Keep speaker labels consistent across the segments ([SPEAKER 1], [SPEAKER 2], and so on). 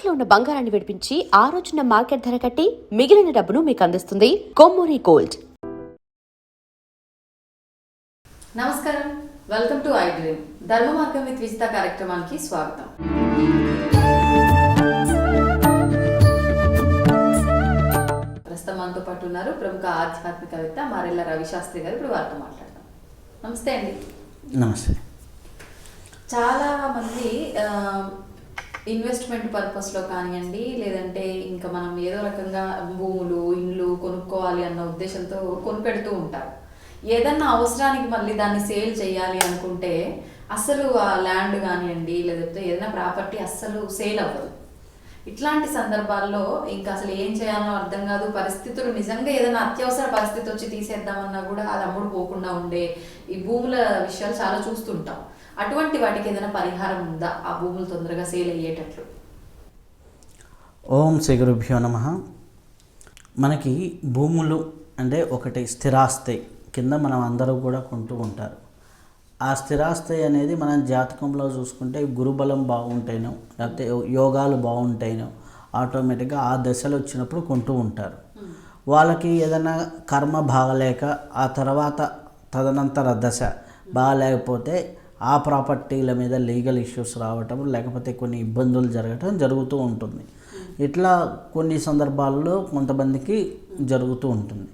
[SPEAKER 1] తాకట్లో ఉన్న బంగారాన్ని విడిపించి ఆ రోజున మార్కెట్ ధర కట్టి మిగిలిన డబ్బును మీకు అందిస్తుంది కొమ్మూరి గోల్డ్.
[SPEAKER 2] నమస్కారం. Welcome to I dream. Dharma Margam with Vijitha కార్యక్రమానికి స్వాగతం. ప్రస్తుతం మనతో పాటు ఉన్నారు ప్రముఖ ఆధ్యాత్మికవేత్త మారెల్ల రవిశాస్త్రి గారు. ఇప్పుడు వారితో మాట్లాడతాం నమస్తే అండి.
[SPEAKER 3] నమస్తే.
[SPEAKER 2] చాలా మంది ఇన్వెస్ట్మెంట్ పర్పస్లో కానివ్వండి లేదంటే ఇంకా మనం ఏదో రకంగా భూములు ఇండ్లు కొనుక్కోవాలి అన్న ఉద్దేశంతో కొనిపెడుతూ ఉంటారు ఏదన్నా అవసరానికి మళ్ళీ దాన్ని సేల్ చేయాలి అనుకుంటే అసలు ఆ ల్యాండ్ కానివ్వండి లేదంటే ఏదైనా ప్రాపర్టీ అస్సలు సేల్ అవ్వదు. ఇట్లాంటి సందర్భాల్లో ఇంకా అసలు ఏం చేయాలో అర్థం కాదు. పరిస్థితులు నిజంగా ఏదైనా అత్యవసర పరిస్థితి వచ్చి తీసేద్దామన్నా కూడా అది అమ్ముడు పోకుండా ఉండే ఈ భూముల విషయాలు చాలా చూస్తుంటాం. అటువంటి వాటికి ఏదైనా పరిహారం ఉందా? ఆ భూములు తొందరగా సేల్ అయ్యేటట్లు.
[SPEAKER 3] ఓం శ్రీ గురుభ్యో నమ. మనకి భూములు అంటే ఒకటి స్థిరాస్తి కింద మనం అందరూ కూడా కొంటూ ఉంటారు. ఆ స్థిరాస్తి అనేది మనం జాతకంలో చూసుకుంటే గురుబలం బాగుంటేనో లేకపోతే యోగాలు బాగుంటేనో ఆటోమేటిక్గా ఆ దశలు వచ్చినప్పుడు కొంటూ ఉంటారు. వాళ్ళకి ఏదైనా కర్మ బాగలేక ఆ తర్వాత తదనంతర దశ బాగలేకపోతే ఆ ప్రాపర్టీల మీద లీగల్ ఇష్యూస్ రావటం లేకపోతే కొన్ని ఇబ్బందులు జరగటం జరుగుతూ ఉంటుంది. ఇట్లా కొన్ని సందర్భాల్లో కొంతమందికి జరుగుతూ ఉంటుంది.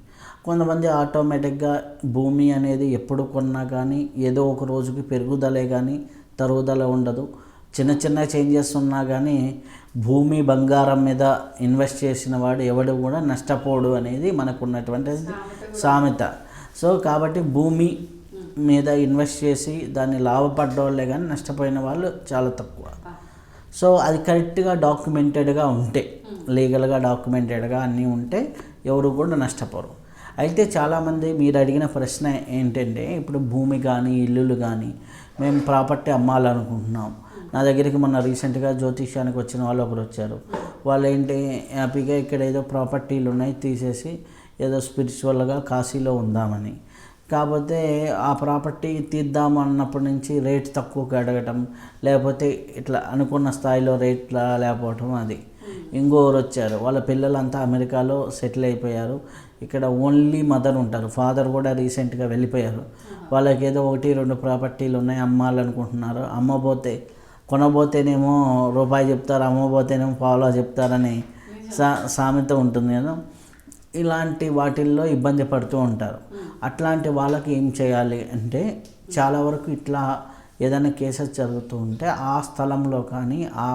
[SPEAKER 3] కొంతమంది ఆటోమేటిక్గా భూమి అనేది ఎప్పుడు కొన్నా కానీ ఏదో ఒక రోజుకి పెరుగుదలే కానీ తరుగుదల ఉండదు. చిన్న చిన్న చేంజెస్ ఉన్నా కానీ భూమి బంగారం మీద ఇన్వెస్ట్ చేసిన వాడు ఎవడు కూడా నష్టపోడు అనేది మనకు ఉన్నటువంటి సామెత. సో కాబట్టి భూమి మీద ఇన్వెస్ట్ చేసి దాన్ని లాభపడ్డోళ్ళే కానీ నష్టపోయిన వాళ్ళు చాలా తక్కువ. సో అది కరెక్ట్గా డాక్యుమెంటెడ్గా ఉంటే లీగల్గా డాక్యుమెంటెడ్గా అన్నీ ఉంటే ఎవరు కూడా నష్టపోరు. అయితే చాలామంది మీరు అడిగిన ప్రశ్న ఏంటంటే ఇప్పుడు భూమి కానీ ఇల్లులు కానీ మేము ప్రాపర్టీ అమ్మాలనుకుంటున్నాం. నా దగ్గరికి మొన్న రీసెంట్గా జ్యోతిష్యానికి వచ్చిన వాళ్ళు ఒకరు వచ్చారు. వాళ్ళు ఏంటి హ్యాపీగా ఇక్కడ ఏదో ప్రాపర్టీలు ఉన్నాయి తీసేసి ఏదో స్పిరిచువల్గా కాశీలో ఉందామని. కాకపోతే ఆ ప్రాపర్టీ తీద్దాము అన్నప్పటి నుంచి రేట్ తక్కువకి అడగటం లేకపోతే ఇట్లా అనుకున్న స్థాయిలో రేట్లా లేకపోవటం అది. ఇంకోరు వచ్చారు. వాళ్ళ పిల్లలంతా అమెరికాలో సెటిల్ అయిపోయారు. ఇక్కడ ఓన్లీ మదర్ ఉంటారు. ఫాదర్ కూడా రీసెంట్గా వెళ్ళిపోయారు. వాళ్ళకి ఏదో ఒకటి రెండు ప్రాపర్టీలు ఉన్నాయి. అమ్మాలనుకుంటున్నారు అమ్మబోతే కొనబోతేనేమో రూపాయి చెప్తారు. అమ్మబోతేనేమో పావులా చెప్తారని సా సామెత ఉంటుంది కదా. ఇలాంటి వాటిల్లో ఇబ్బంది పడుతూ ఉంటారు. అట్లాంటి వాళ్ళకి ఏం చేయాలి అంటే చాలా వరకు ఇట్లా ఏదైనా కేసెస్ జరుగుతూ ఉంటే ఆ స్థలంలో కానీ ఆ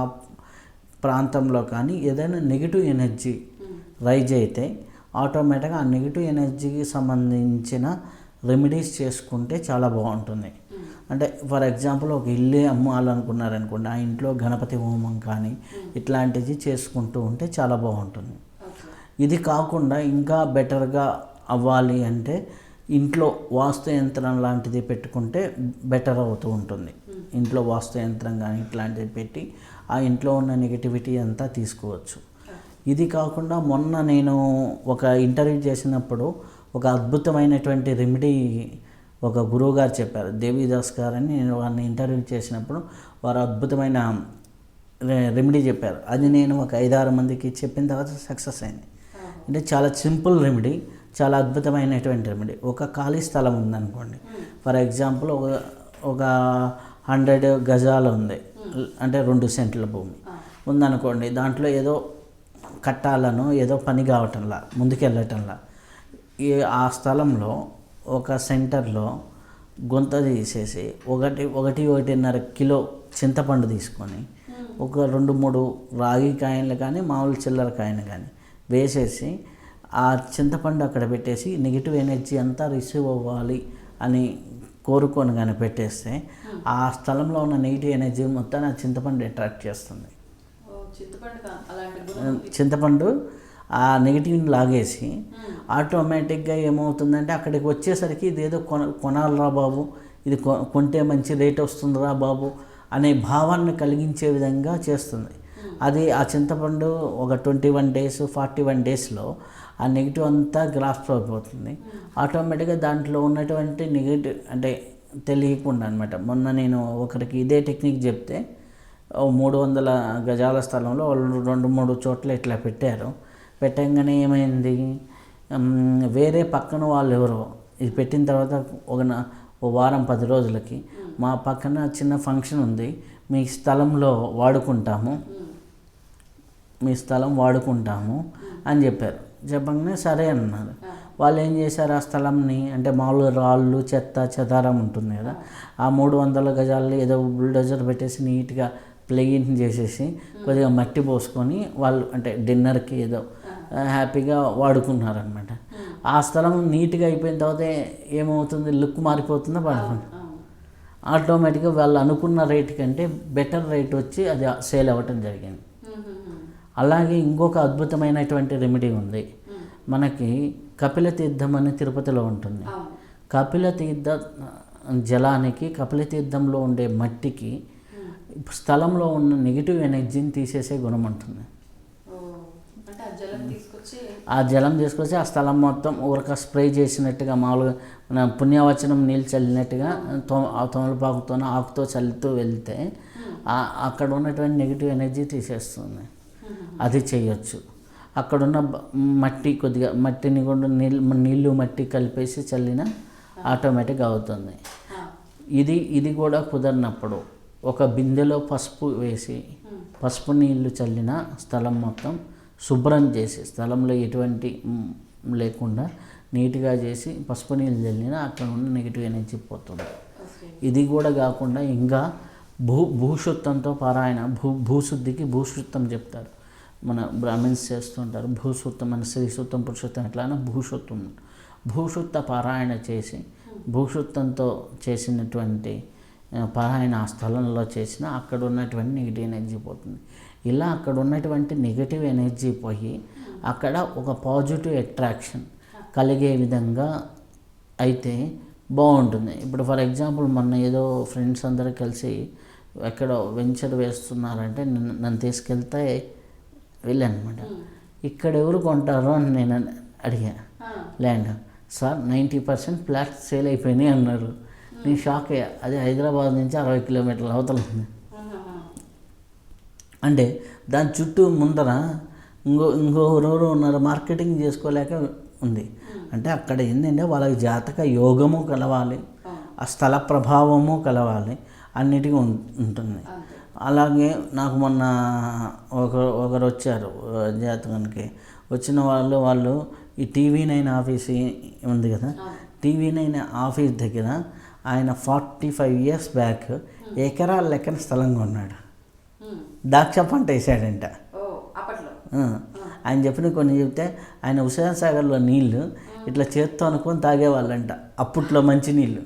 [SPEAKER 3] ప్రాంతంలో కానీ ఏదైనా నెగిటివ్ ఎనర్జీ రైజ్ అయితే ఆటోమేటిక్గా ఆ నెగిటివ్ ఎనర్జీకి సంబంధించిన రెమెడీస్ చేసుకుంటే చాలా బాగుంటుంది. అంటే ఫర్ ఎగ్జాంపుల్ ఒక ఇల్లు అమ్మాలనుకున్నారనుకోండి ఆ ఇంట్లో గణపతి హోమం కానీ ఇట్లాంటివి చేసుకుంటూ ఉంటే చాలా బాగుంటుంది. ఇది కాకుండా ఇంకా బెటర్గా అవ్వాలి అంటే ఇంట్లో వాస్తు యంత్రం లాంటిది పెట్టుకుంటే బెటర్ అవుతూ ఉంటుంది. ఇంట్లో వాస్తు యంత్రం కానీ ఇట్లాంటిది పెట్టి ఆ ఇంట్లో ఉన్న నెగిటివిటీ అంతా తీసుకోవచ్చు. ఇది కాకుండా మొన్న నేను ఒక ఇంటర్వ్యూ చేసినప్పుడు ఒక అద్భుతమైనటువంటి రెమెడీ ఒక గురువు గారు చెప్పారు. దేవిదాస్ గారు అని నేను వారిని ఇంటర్వ్యూ చేసినప్పుడు వారు అద్భుతమైన రెమెడీ చెప్పారు. అది నేను ఒక ఐదారు మందికి చెప్పిన తర్వాత సక్సెస్ అయింది. అంటే చాలా సింపుల్ రెమెడీ చాలా అద్భుతమైనటువంటి రెమెడీ ఒక ఖాళీ స్థలం ఉందనుకోండి. ఫర్ ఎగ్జాంపుల్ ఒక ఒక హండ్రెడ్ గజాలు ఉంది. అంటే రెండు సెంట్ల భూమి. ఉందనుకోండి దాంట్లో ఏదో కట్టాలను ఏదో పని కావటంలా ముందుకెళ్ళటంలా. ఈ ఆ స్థలంలో ఒక సెంటర్లో గుంత తీసేసి ఒకటి ఒకటి ఒకటిన్నర కిలో చింతపండు తీసుకొని ఒక రెండు మూడు రాగి కాయలు కానీ మామూలు చిల్లర కాయలు కానీ వేసేసి ఆ చింతపండు అక్కడ పెట్టేసి నెగిటివ్ ఎనర్జీ అంతా రిసీవ్ అవ్వాలి అని కోరుకొని కానీ పెట్టేస్తే ఆ స్థలంలో ఉన్న నెగిటివ్ ఎనర్జీ మొత్తం ఆ చింతపండు అట్రాక్ట్ చేస్తుంది. చింతపండు ఆ నెగిటివ్ని లాగేసి ఆటోమేటిక్గా ఏమవుతుందంటే అక్కడికి వచ్చేసరికి ఇదేదో కొన కొనాలరా బాబు ఇది కొ- కొంటే మంచి రేట్ వస్తుందిరా బాబు అనే భావాన్ని కలిగించే విధంగా చేస్తుంది. అది ఆ చింతపండు ఒక twenty one days forty one డేస్లో ఆ నెగిటివ్ అంతా గ్రాఫ్ట్ అయిపోతుంది. ఆటోమేటిక్గా దాంట్లో ఉన్నటువంటి నెగిటివ్ అంటే తెలియకుండా అనమాట మొన్న నేను ఒకరికి ఇదే టెక్నిక్ చెప్తే మూడు వందల గజాల స్థలంలో వాళ్ళు రెండు మూడు చోట్ల ఇట్లా పెట్టారు. పెట్టంగానే ఏమైంది? వేరే పక్కన వాళ్ళు ఎవరో ఇది పెట్టిన తర్వాత ఒక ఓ వారం పది రోజులకి మా పక్కన చిన్న ఫంక్షన్ ఉంది. మీ స్థలంలో వాడుకుంటాము. మీ స్థలం వాడుకుంటాము అని చెప్పారు. చెప్పగానే సరే అన్నారు. వాళ్ళు ఏం చేశారు? ఆ స్థలంని అంటే మామూలుగా రాళ్ళు చెత్త చెదారం ఉంటుంది కదా. ఆ మూడు వందల గజాల్లో ఏదో బుల్డోజర్ పెట్టేసి నీట్గా ప్లెయిన్ చేసేసి కొద్దిగా మట్టి పోసుకొని వాళ్ళు అంటే డిన్నర్కి ఏదో హ్యాపీగా వాడుకున్నారనమాట ఆ స్థలం నీట్గా అయిపోయిన తర్వాత ఏమవుతుంది? లుక్ మారిపోతుందా? పడుతుంది. ఆటోమేటిక్గా వాళ్ళు అనుకున్న రేట్ కంటే బెటర్ రేట్ వచ్చి అది సేల్ అవ్వటం జరిగింది. అలాగే ఇంకొక అద్భుతమైనటువంటి రెమెడీ ఉంది. మనకి కపిల తీర్థం అని తిరుపతిలో ఉంటుంది. కపిల తీర్థ జలానికి కపిల తీర్థంలో ఉండే మట్టికి స్థలంలో ఉన్న నెగిటివ్ ఎనర్జీని తీసేసే గుణం ఉంటుంది.
[SPEAKER 2] ఆ జలం తీసుకొచ్చి
[SPEAKER 3] ఆ స్థలం మొత్తం ఊరక స్ప్రే చేసినట్టుగా మామూలుగా మన పుణ్యవచనం నీళ్ళు చల్లినట్టుగా తో ఆ తమలపాకుతో ఆకుతో చల్లుతూ వెళ్తే అక్కడ ఉన్నటువంటి నెగిటివ్ ఎనర్జీ తీసేస్తుంది. అది చేయొచ్చు. అక్కడున్న మట్టి కొద్దిగా మట్టిని కూడా నీళ్ళు నీళ్ళు మట్టి కలిపేసి చల్లిన ఆటోమేటిక్గా అవుతుంది. ఇది ఇది కూడా కుదరినప్పుడు ఒక బిందెలో పసుపు వేసి పసుపు నీళ్ళు చల్లిన స్థలం మొత్తం శుభ్రం చేసి స్థలంలో ఎటువంటి లేకుండా నీట్గా చేసి పసుపు నీళ్ళు చల్లిన అక్కడ ఉన్న నెగిటివ్ ఎనర్జీ పోతుంది. ఇది కూడా కాకుండా ఇంకా భూ భూశుద్ధంతో పారాయణ భూ భూశుద్ధికి భూశుద్ధం చెప్తారు. మన బ్రాహ్మిన్స్ చేస్తుంటారు భూశుద్ధం మన శ్రీశుద్ధం పురుషుద్ధం ఎట్లా భూశుద్ధం భూశుద్ధ పారాయణ చేసి భూశుద్ధంతో చేసినటువంటి పారాయణ ఆ స్థలంలో చేసిన అక్కడ ఉన్నటువంటి నెగిటివ్ ఎనర్జీ పోతుంది. ఇలా అక్కడ ఉన్నటువంటి నెగిటివ్ ఎనర్జీ పోయి అక్కడ ఒక పాజిటివ్ అట్రాక్షన్ కలిగే విధంగా అయితే బాగుంటుంది. ఇప్పుడు ఫర్ ఎగ్జాంపుల్ మొన్న ఏదో ఫ్రెండ్స్ అందరూ కలిసి ఎక్కడో వెంచర్ వేస్తున్నారంటే నన్ను నన్ను తీసుకెళ్తే వెళ్ళానమాట ఇక్కడ ఎవరు కొంటారో అని నేను అడిగా. Land. Sir ninety percent flat sale అయిపోయినాయి అన్నారు. నేను షాక్ అయ్యా. అది హైదరాబాద్ నుంచి అరవై కిలోమీటర్ల అవతల ఉంది. అంటే దాని చుట్టూ ముందర ఇంకో ఇంకొకరెవరు ఉన్నారు మార్కెటింగ్ చేసుకోలేక ఉంది. అంటే అక్కడ ఏంటంటే వాళ్ళకి జాతక యోగము కలవాలి ఆ. స్థల ప్రభావము కలవాలి అన్నిటికీ ఉంటుంది. అలాగే నాకు మొన్న ఒక ఒకరు వచ్చారు జాతకానికి. వచ్చిన వాళ్ళు వాళ్ళు ఈ టీవీ నైన్ ఆఫీస్ ఉంది కదా? టీవీ నైన్ ఆఫీస్ దగ్గర ఆయన ఫార్టీ ఫైవ్ ఇయర్స్ బ్యాక్ ఎకరాల లెక్కన స్థలం కొన్నాడు. ద్రాక్ష పంట వేసాడంట. ఆయన చెప్పిన కొన్ని చెప్తే ఆయన హుసేన్ సాగర్లో నీళ్ళు ఇట్లా చేత్తో అనుకొని తాగేవాళ్ళంట. అప్పట్లో మంచి నీళ్ళు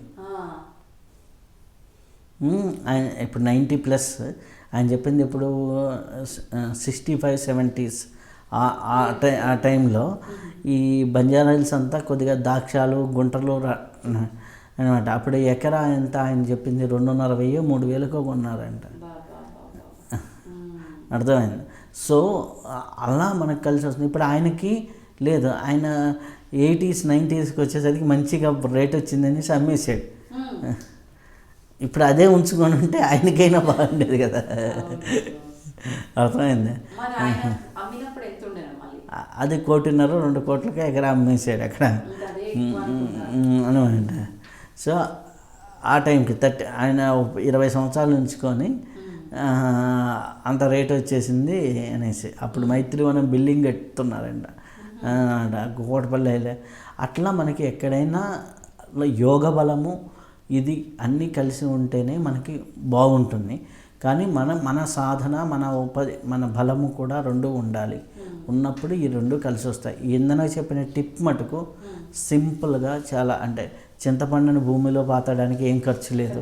[SPEAKER 3] ఆయన ఇప్పుడు నైంటీ ప్లస్. ఆయన చెప్పింది ఇప్పుడు సిక్స్టీ ఫైవ్ సెవెంటీస్. ఆ టై ఆ టైంలో ఈ బంజారా హిల్స్ అంతా కొద్దిగా దాక్షాలు గుంటలు అనమాట. అప్పుడు ఎకరా ఎంత ఆయన చెప్పింది? రెండున్నర వెయ్యి మూడు వేలకో కొన్నారంట. అర్థమైంది. సో అలా మనకు కలిసి వస్తుంది. ఇప్పుడు ఆయనకి లేదు. ఆయన ఎయిటీస్ నైంటీస్కి వచ్చేసరికి మంచిగా రేట్ వచ్చిందని అమ్మేసాడు
[SPEAKER 2] మ్మ్.
[SPEAKER 3] ఇప్పుడు అదే ఉంచుకొని ఉంటే ఆయనకైనా బాగుండేది కదా. అర్థమైంది? అది కోటిన్నర రెండు కోట్లకి ఎకరా అమ్మేసాడు అక్కడ. అనమాట సో ఆ టైంకి థర్టీ ఆయన ఇరవై సంవత్సరాలు ఉంచుకొని అంత రేట్ వచ్చేసింది అనేసి. అప్పుడు మైత్రివనం బిల్డింగ్ కట్టుతున్నారంట. కోటపల్లి అట్లా మనకి ఎక్కడైనా యోగ బలము ఇది అన్నీ కలిసి ఉంటేనే మనకి బాగుంటుంది. కానీ మన మన సాధన మన ఉపది మన బలము కూడా రెండు ఉండాలి. ఉన్నప్పుడు ఈ రెండు కలిసి వస్తాయి. ఇందన చెప్పిన టిప్ మటుకు సింపుల్గా చాలా అంటే చింతపండుని భూమిలో పాతడానికి ఏం ఖర్చు లేదు.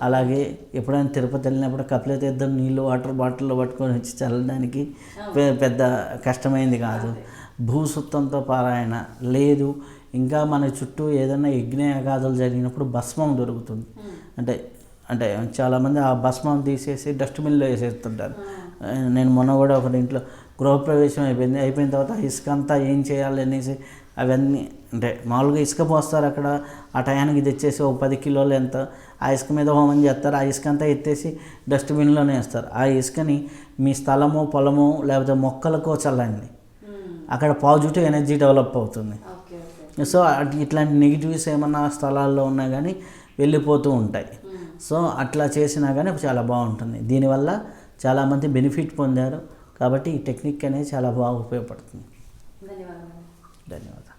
[SPEAKER 3] అలాగే ఎప్పుడైనా తిరుపతి వెళ్ళినప్పుడు కపిల తీర్థం నీళ్ళు వాటర్ బాటిల్లో పట్టుకొని వచ్చి చల్లడానికి పె- పెద్ద కష్టమైంది కాదు. భూసుత్తంతో పారాయణ లేదు. ఇంకా మన చుట్టూ ఏదైనా యజ్ఞయాగాదులు జరిగినప్పుడు భస్మం దొరుకుతుంది. అంటే అంటే చాలామంది ఆ భస్మం తీసేసి డస్ట్బిన్లో వేసేస్తుంటారు. నేను మొన్న కూడా ఒక ఇంట్లో గృహప్రవేశం అయిపోయింది. అయిపోయిన తర్వాత ఇసుక అంతా ఏం చేయాలి అనేసి అవన్నీ అంటే మామూలుగా ఇసుక పోస్తారు అక్కడ. ఆ టయానికి తెచ్చేసి ఒక పది కిలోలు ఎంత ఆ ఇసుక మీద హోమం చేస్తారు. ఆ ఇసుక అంతా ఎత్తేసి డస్ట్బిన్లోనే వేస్తారు. ఆ ఇసుకని మీ స్థలమో పొలమో లేకపోతే మొక్కలకో చల్లండి. అక్కడ పాజిటివ్ ఎనర్జీ డెవలప్ అవుతుంది. సో ఇట్లాంటి నెగిటివ్స్ ఏమన్నా స్థలాల్లో ఉన్నా కానీ వెళ్ళిపోతూ ఉంటాయి. సో అట్లా చేసినా కానీ చాలా బాగుంటుంది. దీనివల్ల చాలామంది బెనిఫిట్ పొందారు. కాబట్టి ఈ టెక్నిక్ అనేది చాలా బాగా ఉపయోగపడుతుంది.
[SPEAKER 2] ధన్యవాదాలు.
[SPEAKER 3] ధన్యవాదాలు.